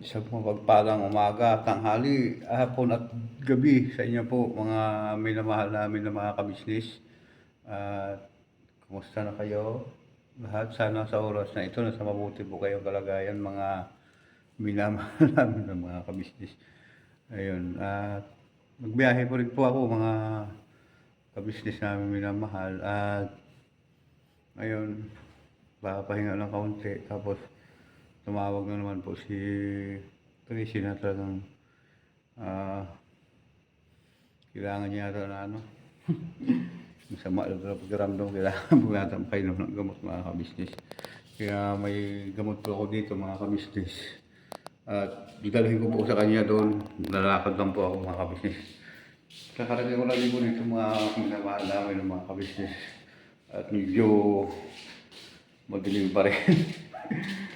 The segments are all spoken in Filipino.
Isang mapagpalang umaga, tanghali, hapon at gabi sa inyo po mga minamahal namin na mga kabisnes. At kumusta na kayo? Lahat sana sa oras na ito nasa mabuti po kayong kalagayan mga minamahal namin na mga kabisnes. Ayun, at magbiyahe po rin po ako mga kabisnes namin minamahal at ayun, papahinga ng kaunti tapos tumawag na naman po si Tracy na talagang ah kailangan niya yata na ano. Masama na talaga pagkaramdam kailangan po yata makainom ng gamot mga kabisnes kaya may gamot po ako dito mga kabisnes at didalhin ko po sa kanya doon. Lalakad lang po ako mga kabisnes kakarating ko lang din po dito mga minamahal namin ng mga kabisnes at medyo madilim pa rin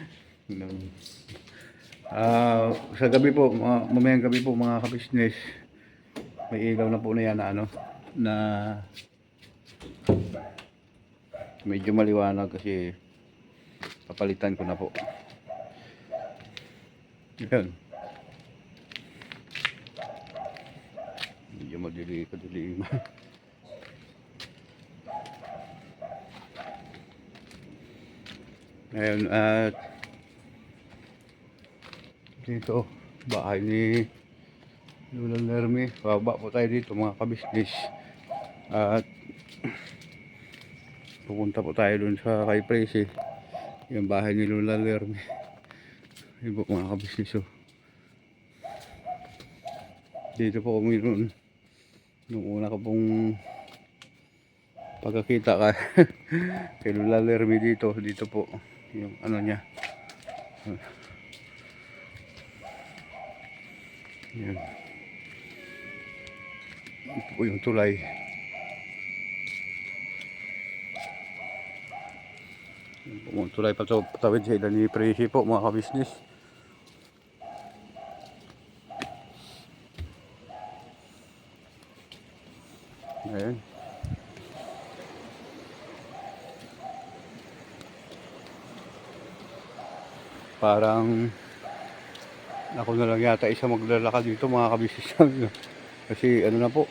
Ah, sa gabi po, mamayang gabi po mga kabisnes, may ilaw na po na yan na ano, na medyo maliwanag kasi papalitan ko na po. Yan. Medyo madili, kadilim. Ngayon, at dito, bahay ni Lula Lerme. Baba po tayo dito mga kabisnes. At pupunta po tayo dun sa kay Presi. Yung bahay ni Lula Lerme. Yun po mga kabisnes. Oh. Dito po kami noon. Nung una ko pong pagkakita ka kay Lula Lerme dito. Dito po yung ano niya. Yan. Ito po yung tulay. Yan po yung tulay pa patawid sa ilan ni Presi po mga kabisnes. Ayan. Parang ako na lang yata isa maglalakad dito mga namin. Kasi ano na po,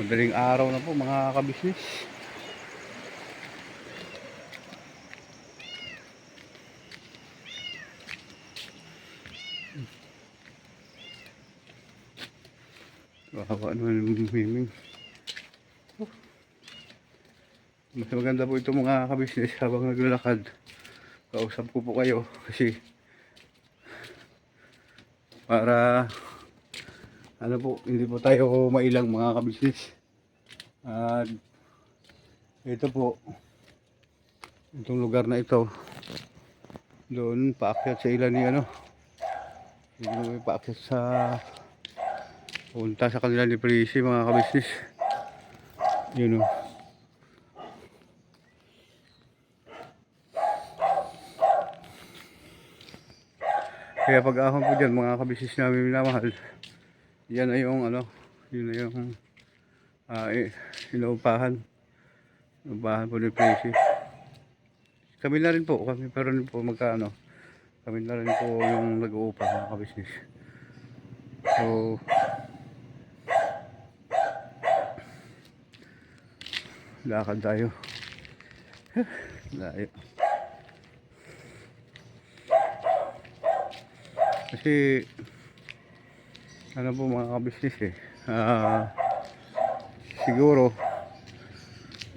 madaling araw na po mga kabisnes. Baka ano yung miming. Mas maganda po ito mga kabisnes habang naglalakad. Kausap ko po kayo kasi para ano po, hindi po tayo mailang mga kabisnes. At ito po, itong lugar na ito, doon paakyat sa ilan ni ano, mo paakyat sa punta sa kanila ni Prisi mga kabisnes. Yun o. Kaya pag ahon po dyan, mga kabisnes namin minamahal, yan na yung ano, yun na yung uh, inuupahan. Inuupahan po ni Presi. Kami na rin po, kami pa rin po magkaano. Kami na rin po yung nag-uupa mga kabisnes. So, lakad tayo. Layo. Kasi ano po mga kabisnes eh. Ah, siguro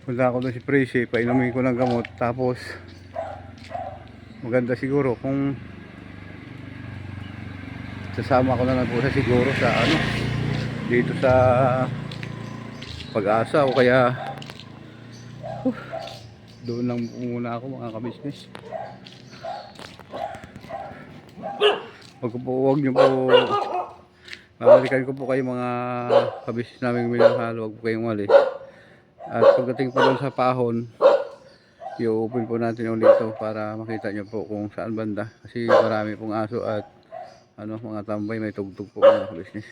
punta ako doon si Presi, painumin ko ng gamot tapos maganda siguro kung sasama ko na lang po sa siguro sa ano dito sa pag-asa o kaya uh, doon lang muna ako mga kabisnes Wag ko po, wag niyo po babalikan ko po kayo mga kabisnes namin minahal, wag po kayong walis. At pagdating po doon sa pahon, i-open po natin ulit ito para makita niyo po kung saan banda. Kasi marami pong aso at ano, mga tambay, may tugtog po mga kabisnes.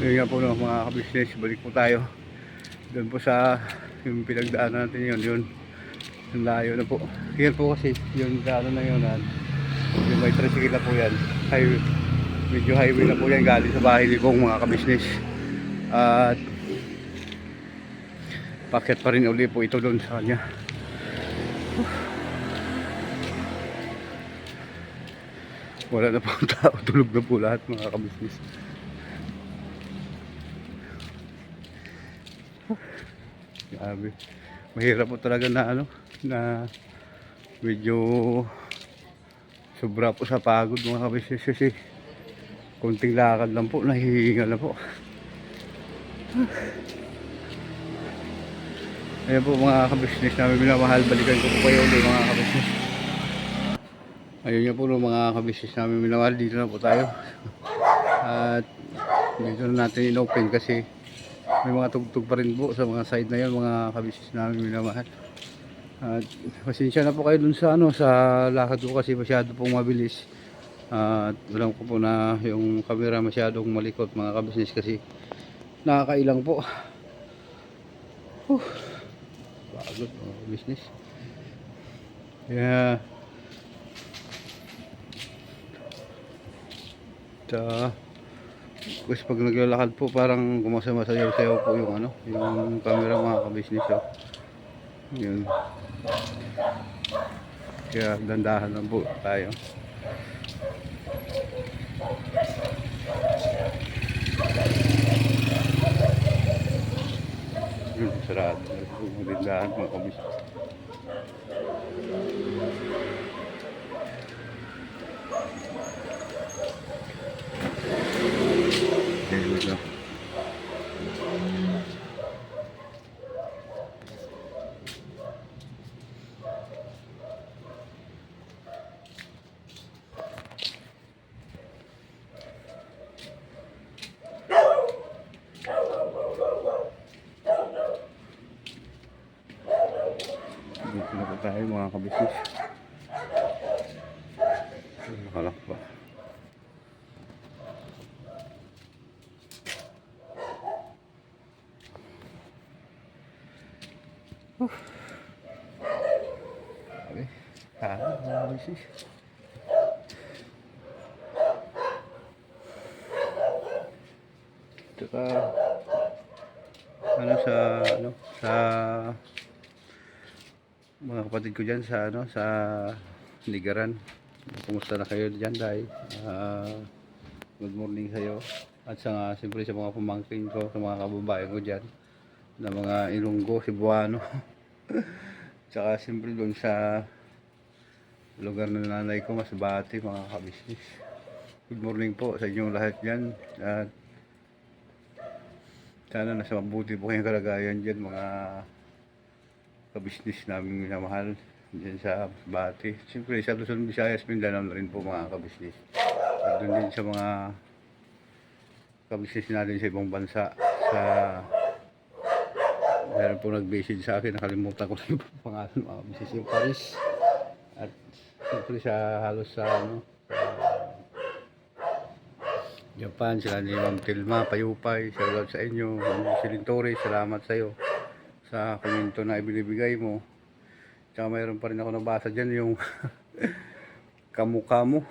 Ngayon nga po no, mga kabisnes, balik po tayo. Doon po sa yung pinagdaanan natin yun, yun. Ang layo na po. Yan po kasi yung daanan na yun. At Yung may tricycle na po yan. Highway. Medyo highway na po yan galing sa bahay ni Bong mga kabisnes. At paket pa rin uli po ito doon sa kanya. Wala na po ang tao. Tulog na po lahat mga kabisnes. Grabe. Mahirap po talaga na ano, na medyo sobra po sa pagod mga kabisnes kasi konting lakad lang po, nahihinga na po. Ayan po mga kabisnes namin minamahal, balikan ko po kayo ulit mga kabisnes. Ayun nga po no, mga kabisnes namin minamahal, dito na po tayo. At dito na natin in-open kasi may mga tugtog pa rin po sa mga side na yan mga kabisnes namin minamahal. At pasensya na po kayo dun sa ano sa lakad ko kasi masyado pong mabilis. At alam ko po na yung camera masyadong malikot mga kabisnes kasi nakakailang po. Huh. Pagod mga kabisnes. Yeah. Ta kasi pag naglalakad po parang gumasa-masayaw-sayaw po yung ano, yung camera mga kabisnes oh. Yun. Kaya dandahan lang po tayo. Yun, sarado. Dandahan mga kabisnes. Dito na po tayo mga kabisnes. Nakalak? Okay. Ah, mga kabisnes. Tsaka ano sa ano sa mga kapatid ko diyan sa ano sa Ligaran. Kumusta na kayo diyan, Day? Ah, good morning sa iyo. At sa nga, siyempre sa mga pamangkin ko, sa mga kababayan ko diyan na mga Ilonggo, Cebuano. Tsaka siyempre doon sa lugar ng nanay ko, Masbate, mga kabisnes. Good morning po sa inyong lahat dyan. At sana nasa mabuti po kayong kalagayan dyan, mga kabisnes namin minamahal dyan sa Masbate. Siyempre sa Luzon, Visayas, Mindanao na rin po mga kabisnes. At doon din sa mga kabisnes natin sa ibang bansa sa meron po nag-message sa akin, nakalimutan ko na yung pangalan mga kabisnes, yung Paris. At siyempre sa halos sa ano, Japan, sila ni Ma'am Tilma, Payupay, shoutout sa inyo, Torres, salamat sa iyo sa komento na ibinibigay mo. Tsaka mayroon pa rin ako nabasa dyan yung kamukha mo.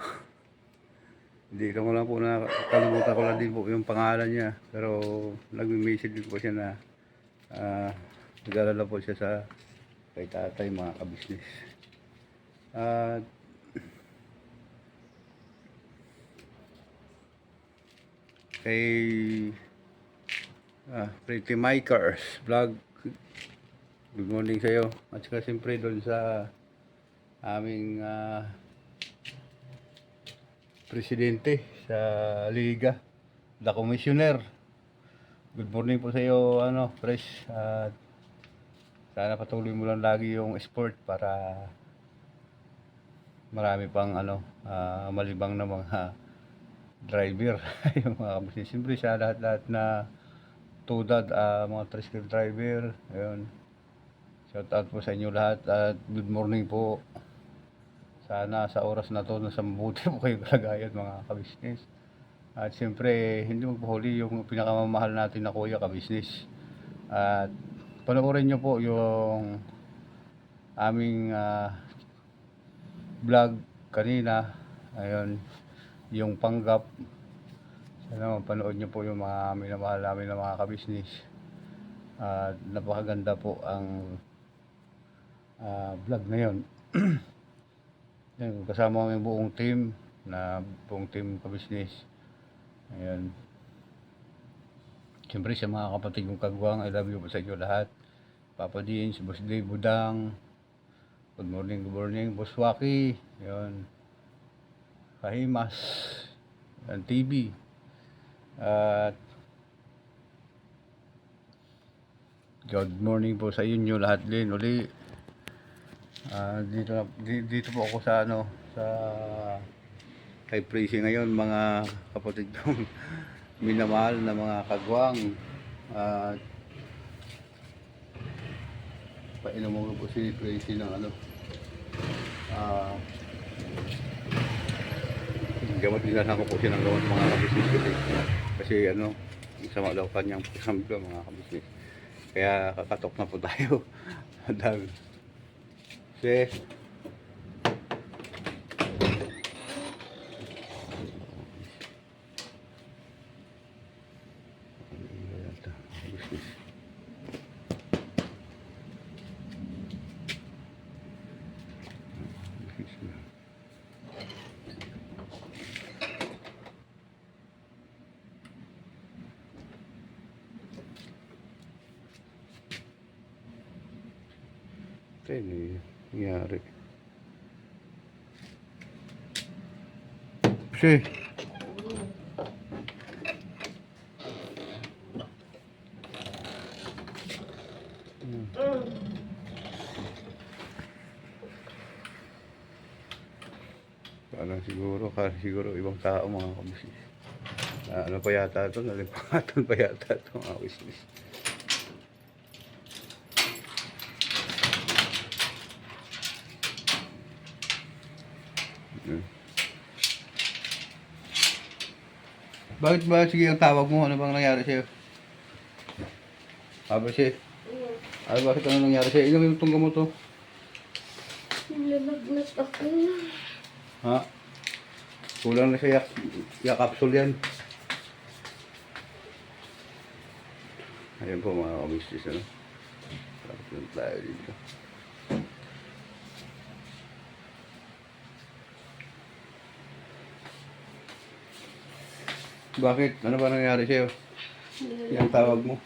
Hindi ko lang po na kalimutan ko lang din po yung pangalan niya. Pero nag-message din po siya na ah nag-alala po siya sa kay tatay mga kabisnes. At kay ah, Pretty Mikers vlog good morning sa iyo at saka siyempre doon sa aming ah, presidente sa liga the commissioner. Good morning po sa iyo ano fresh. At sana patuloy mo lang lagi yung sport para marami pang ano ah, malibang na mga driver. Yung mga kabisnes siyempre sa lahat-lahat na tudad ah, mga tricycle driver ayun shout out po sa inyo lahat at good morning po sana sa oras na to nasa mabuti po kayo kalagayan mga kabisnes at siyempre hindi magpahuli yung pinakamamahal natin na kuya kabisnes at panoorin nyo po yung aming ah, vlog kanina Ayun, yung panggap. Sana mapanood nyo po yung mga minamahal namin na mga kabisnes. At napakaganda po ang ah, vlog na yun. Kasama kami buong team na buong team kabisnes. Ayan. Siyempre sa mga kapatid kong kagwang, I love you po sa inyo lahat. Papa Dean, si Boss Dave Budang. Good morning, good morning. Boss Waki. Yun. Kahimas. Yan, TV. At good morning po sa inyo lahat din uli. Ah, dito, na- di- dito po ako sa ano, sa kay Prissy ngayon mga kapatid kong minamahal na mga kagwang. At painom mo po si Prissy ng ano, ah, gamot dinalhan ko po siya ng gamot mga kabisnes kasi kasi ano sama daw kanyang pakiramdam mga kabisnes kaya kakatok na po tayo. Dahil kasi Ito yun eh, nangyari. Kasi, parang siguro, parang siguro ibang tao mga kabisnes. Ah, ano pa yata ito? Nalimpangatan pa yata ito mga kabisnes. Hmm. Bakit ba sige ang tawag mo? Ano bang nangyari sa'yo? Sabi siya, ay bakit ano nangyari sa'yo? Inom yung tungga mo to. Nilalagnat ako. Ha? Kulang na siya yak, yak capsule yan. Ayun po mga kabisnes ano. Tapos lang tayo dito. Bakit? Ano ba nangyari sa'yo? Yung tawag mo?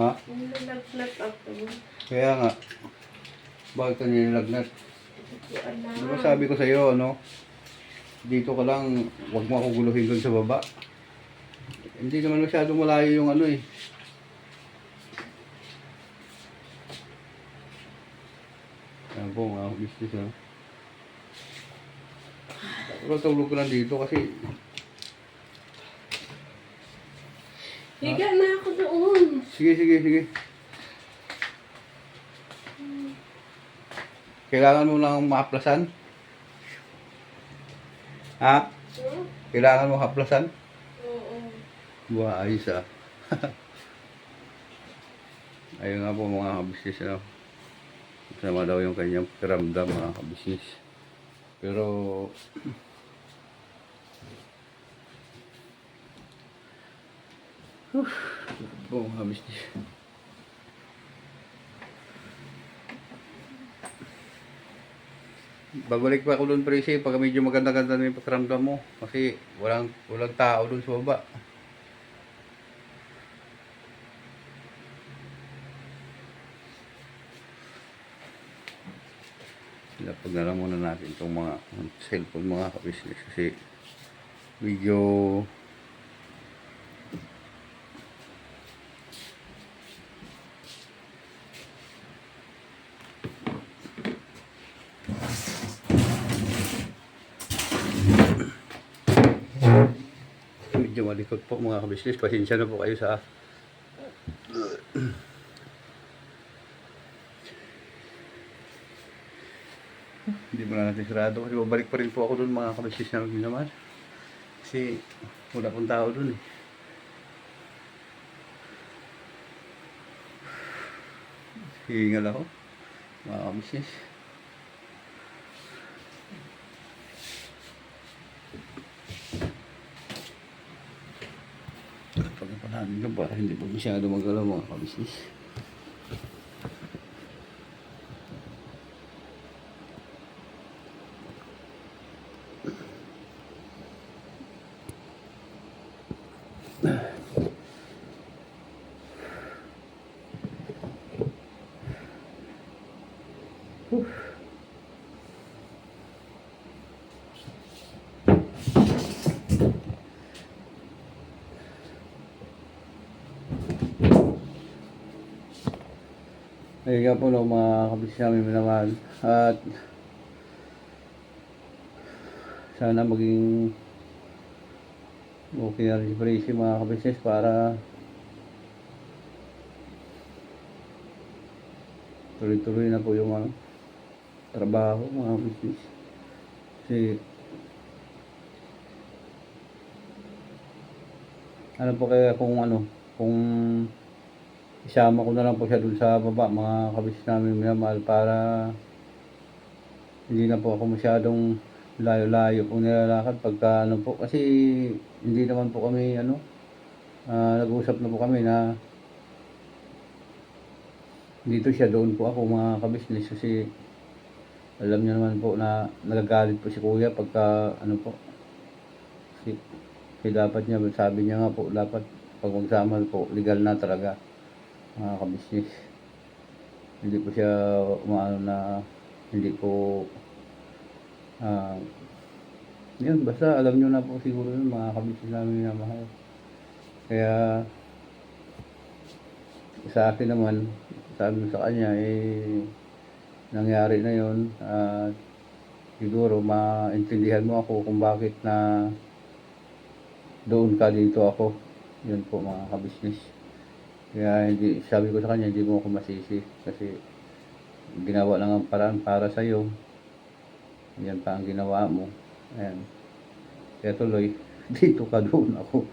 Ha? Nilalagnat ako. Kaya nga. Bakit ka alam. Di ba sabi ko sa'yo, ano? Dito ka lang, huwag mo akong guluhin doon sa baba. Hindi naman masyadong malayo yung ano eh. Yan po mga business ano. Pero tulog ko lang dito kasi Higa na ako doon. Sige, sige, sige. Kailangan mo lang mahaplasan? Ha? Hmm? Kailangan mo haplasan? Oo. Buha, ayos ah. Ayun nga po mga kabisnes, ano. Sama daw yung kanyang piramdam mga kabisnes. Pero, Whew, po mga kabisnes. Babalik pa ako doon presi pag medyo maganda-ganda na yung pakiramdam mo. Kasi walang, walang tao doon sa baba. Lapag na muna natin itong mga cellphone mga kabisnes kasi medyo medyo malikot po mga kabisnes. Pasensya na po kayo sa Hindi mo na natin sarado kasi babalik pa rin po ako doon mga kabisnes namin naman. Kasi wala pong tao doon eh. Hihingal ako mga kabisnes. Ko para hindi po masyado magalaw mga kabisnes. Ayun nga po no, mga kabisnes namin minamahal. At sana maging okay na rin si mga kabisnes para tuloy-tuloy na po yung ano, trabaho mga business. Kasi ano po kaya kung ano, kung isama ko na lang po siya dun sa baba, mga kabis namin minamahal para hindi na po ako masyadong layo-layo po nilalakad pagka ano po. Kasi hindi naman po kami ano ah, nag-usap na po kami na dito siya doon po ako mga kabisnes kasi alam niya naman po na nagagalit po si kuya pagka ano po kasi, kasi dapat niya sabi niya nga po dapat pag magsama po legal na talaga mga kabisnes hindi po siya umaano na hindi po ah yun basta alam nyo na po siguro yun mga kabisnes namin na mahal. Kaya sa akin naman sabi ko sa kanya eh nangyari na yun at siguro maintindihan mo ako kung bakit na doon ka dito ako. Yun po mga kabisnes kaya hindi, sabi ko sa kanya, hindi mo ako masisi. Kasi ginawa lang ang paraan para sa iyo. Yan pa ang ginawa mo. Ayan. Kaya tuloy, dito ka doon ako.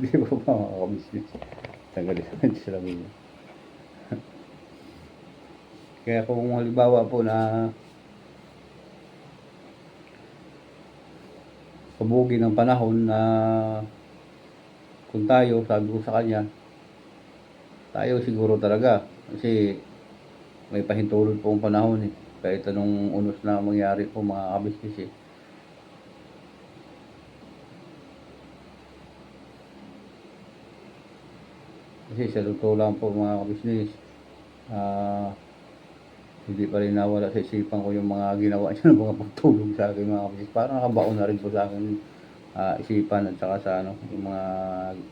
Hindi ko pa makakabisnes. Tanggalin naman sila mo. Kaya kung halimbawa po na kabugi ng panahon na kung tayo, sabi ko sa kanya, tayo siguro talaga. Kasi may pahintulot po ang panahon eh. Kahit anong unos na mangyari po mga kabisnes eh. Kasi sa totoo lang po mga kabisnes, ah, hindi pa rin nawala sa isipan ko yung mga ginawa niya ng mga pagtulong sa akin mga kabisnes. Parang nakabaon na rin po sa akin ah, isipan at saka sa ano, yung mga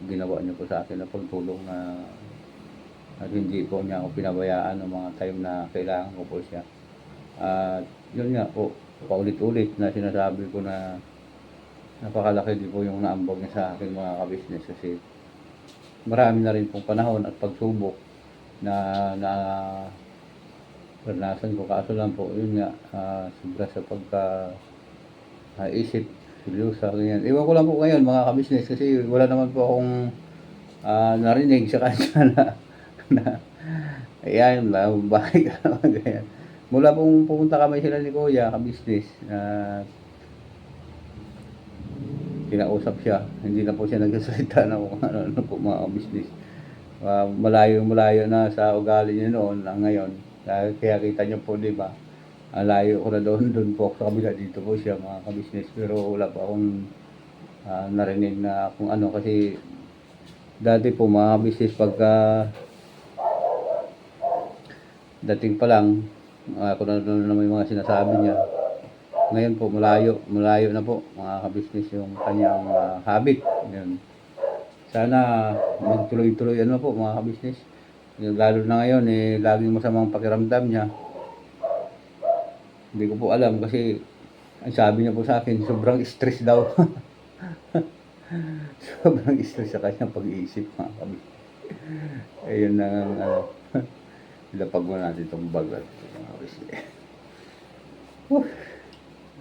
ginawa niyo po sa akin na pagtulong na at hindi po niya ako pinabayaan ng mga time na kailangan ko po siya. At yun nga po, paulit-ulit na sinasabi ko na napakalaki din po yung naambag niya sa akin mga kabisnes kasi marami na rin pong panahon at pagsubok na na naranasan ko kaso lang po yun nga ah, sobra sa pagka ah, isip seryosa ganyan iwan ko lang po ngayon mga kabisnes kasi wala naman po akong ah, narinig sa kanya na na ayan bakit ka naman ganyan mula pong pupunta kami sila ni kuya kabisnes na kinausap siya. Hindi na po siya nagsasalita na kung ano, ano po mga business. Uh, malayo malayo na sa ugali niya noon na ngayon. Dahil kaya kita niyo po, di ba? Ang layo ko na doon, doon po ako sa kabila. Dito po siya mga kabisnes. Pero wala pa akong ah, narinig na kung ano. Kasi dati po mga business pagka dating pa lang uh, kung ano naman yung mga sinasabi niya. Ngayon po malayo malayo na po mga kabisnes yung kanyang ah, habit. Yun. Sana magtuloy-tuloy ano po mga kabisnes. Lalo na ngayon eh laging masamang pakiramdam niya hindi ko po alam kasi ang sabi niya po sa akin sobrang stress daw sobrang stress sa kanyang pag-iisip mga kabisnes ayun na ang ano ilapag mo natin itong bagat mga kabisnes Whew.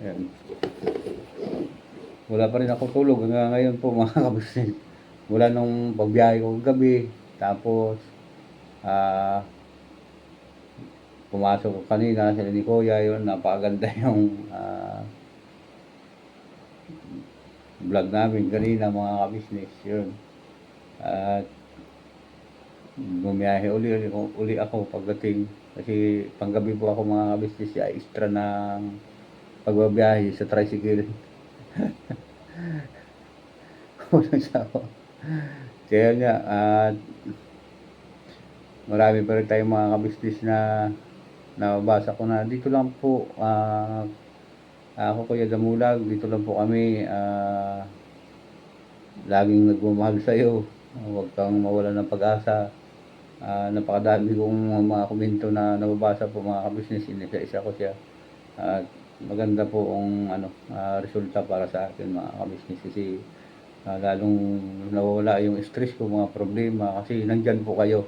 Ayan. Wala pa rin ako tulog hanggang ngayon po mga kabusnes. Wala nung pagbiyahe ko gabi. Tapos, ah, pumasok ko kanina sila ni Kuya yun. Napakaganda yung ah, vlog namin kanina mga ka-business. Yun. At bumiyahe uli, uli, uli ako pagdating. Kasi panggabi po ako mga ka-business. Ya, extra ng pagbabiyahe sa tricycle. Walang sawa. Kaya nga, at marami pa rin tayong mga kabisnes na nababasa ko na. Dito lang po ah, ako Kuya Damulag dito lang po kami ah, laging nagmamahal sa iyo huwag kang mawala ng pag-asa. Ah, napakadami kong mga komento na nababasa po mga kabisnes isa-isa ko siya. At maganda po ang ano ah, resulta para sa akin mga kabisnes kasi ah, lalong nawawala yung stress ko mga problema. Kasi nandyan po kayo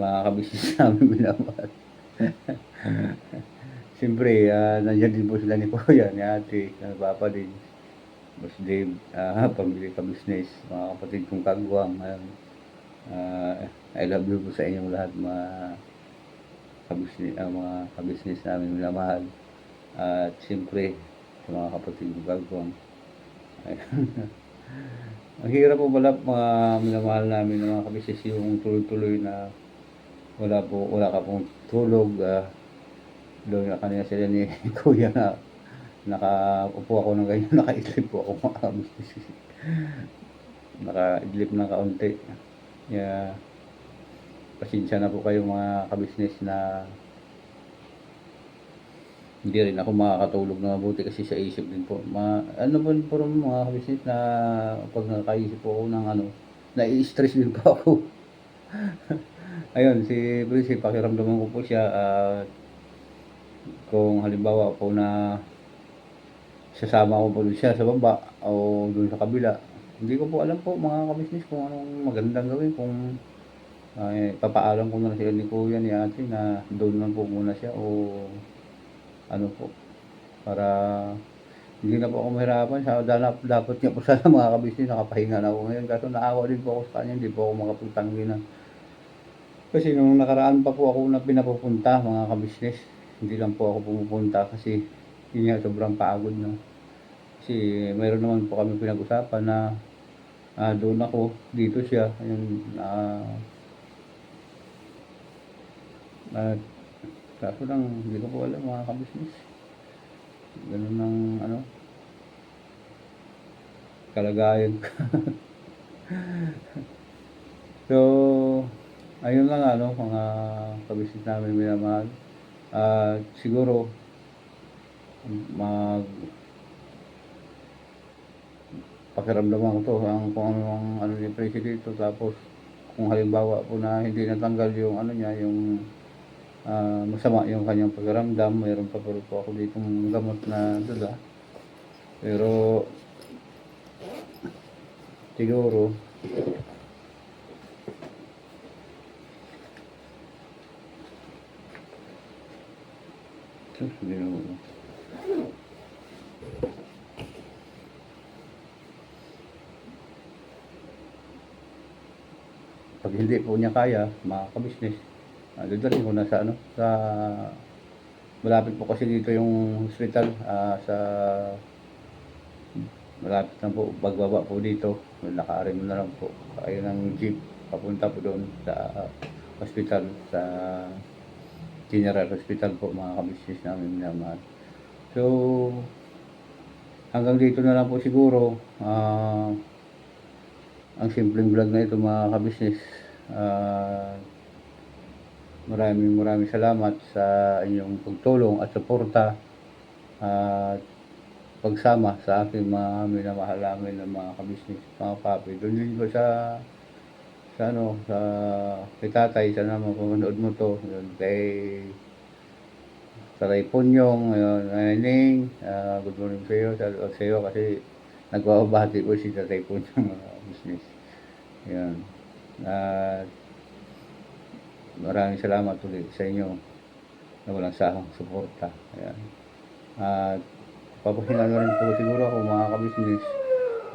mga kabisnes namin minamahal Siyempre, ah, nandiyan din po sila ni Kuya, ni Ate, ni Papa din. Boss Dave, ah, pamilya ka business, mga kapatid kong kagwang. Ayun. Ah, I love you po sa inyong lahat mga kabisnes, ah, mga kabisnes namin minamahal. At siyempre, sa mga kapatid kong kagwang. Ang hirap po pala mga minamahal namin ng mga kabisnes yung tuloy-tuloy na wala po, wala ka pong tulog. ah doon na kanina sila ni Kuya na nakaupo ako ng ganyan, nakaidlip po ako. Nakaidlip ng kaunti. Kaya, pasensya na po kayo mga kabisnes na hindi rin ako makakatulog na mabuti kasi sa isip din po. Ma, ano po po mga kabisnes na pag nakaisip po ako ng ano, nai-stress din po ako. Ayun, si Prince, pakiramdaman ko po siya at kung halimbawa po na sasama ko po siya sa baba o doon sa kabila. Hindi ko po alam po mga kabisnes kung anong magandang gawin kung ay papaalam ko na lang sila ni Kuya ni Ate na doon lang po muna siya o ano po. Para hindi na po ako mahirapan. Sa dapat, dapat niya po sana mga kabisnes nakapahinga na ako ngayon. Kaso naawa din po ako sa kanya hindi po ako makapagtanggi na kasi nung nakaraan pa po ako na pinapupunta mga kabisnes hindi lang po ako pumupunta kasi yun nga sobrang pagod na kasi mayroon naman po kami pinag-usapan na ah, doon ako dito siya ayun ah at kaso lang hindi ko po alam mga kabisnes ganun ng ano kalagayan so ayun lang ano mga kabisnes namin minamahal. At siguro mag pakiramdaman ko to ang kung ano ang ano ni President tapos kung halimbawa po na hindi natanggal yung ano niya yung ah, masama yung kanyang pakiramdam mayroon pa po ako dito gamot na dala. Pero siguro Sus, hindi. Pag hindi po niya kaya, mga kabisnes, uh, dadalhin ko na sa ano, sa malapit po kasi dito yung hospital ah, sa malapit na po pagbaba po dito nakaarin na lang po kayo ng jeep papunta po doon sa hospital sa General Hospital po mga kabisnes namin minamahal. So, hanggang dito na lang po siguro. ah ang simpleng vlog na ito mga kabisnes. Ah maraming maraming salamat sa inyong pagtulong at suporta at pagsama sa aking mga minamahal namin ng mga kabisnes, mga papi. Doon din po sa sa ano, sa kay tatay, sana mapapanood mo to. Yun, kay sa kay Punyong, ayun, Aning, ah, good morning sa iyo, sa sa iyo kasi nagbabahati po si Tatay Punyong mga business. Yan. At maraming salamat ulit sa inyo na walang sahang suporta. Ayan. At papahinga na rin po siguro ako mga kabisnes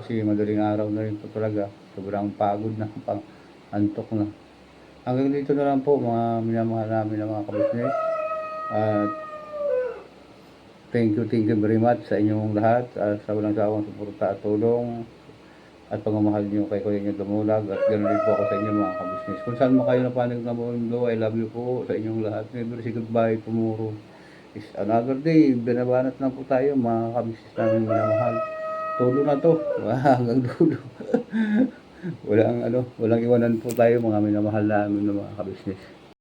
kasi madaling araw na rin po talaga. Sobrang pagod na, pang antok na. Hanggang dito na lang po mga minamahal namin ng mga kabisnes. At thank you, thank you very much sa inyong lahat ah, sa walang sawang suporta at tulong at pagmamahal niyo kay Kuya Nyo Dumulag at ganoon din po ako sa inyo mga kabisnes. Kung saan mo kayo napanig na mundo, I love you po sa inyong lahat. Never say goodbye tomorrow. Is another day. Binabanat na po tayo mga kabisnes namin minamahal. Tulo na to. Hanggang dulo. walang ano, walang iwanan po tayo mga minamahal namin ng mga kabisnes.